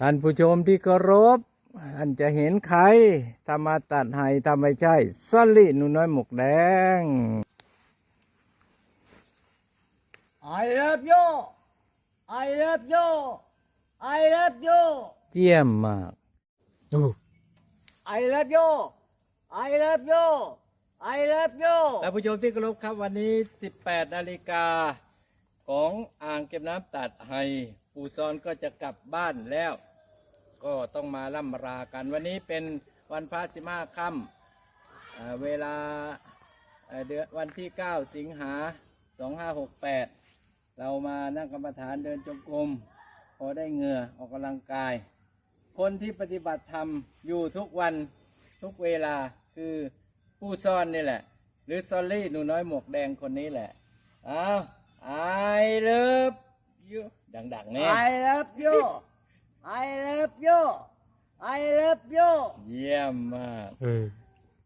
ท่านผู้ชมที่เคารพท่านจะเห็นใครถ้ามาตัดให้ถ้าไม่ใช่สลิหนูน้อยหมวกแดง I love you I love you I love you เจียมมาก I love you I love you I love you ท่านผู้ชมที่เคารพครับวันนี้ 18 นาฬิกาของอ่างเก็บน้ำตัดไฮ ปูซอนก็จะกลับบ้านแล้ว ก็ต้องมาล่ำรากัน วันนี้เป็นวันพระสิมาค่ำอ่าเวลาเเดือนวันที่ 9 สิงหา 2568 เรามานั่งกรรมฐานเดินจงกรมพอได้เหงื่อออกกำลังกาย คนที่ปฏิบัติธรรมอยู่ทุกวันทุกเวลาคือผู้ซ่อนนี่แหละ หรือซอลลี่หนูน้อยหมวกแดงคนนี้แหละอ้าวไอเลิฟยู ดังๆเนี่ย I love you I love you I love you เยี่ยมมาก เออ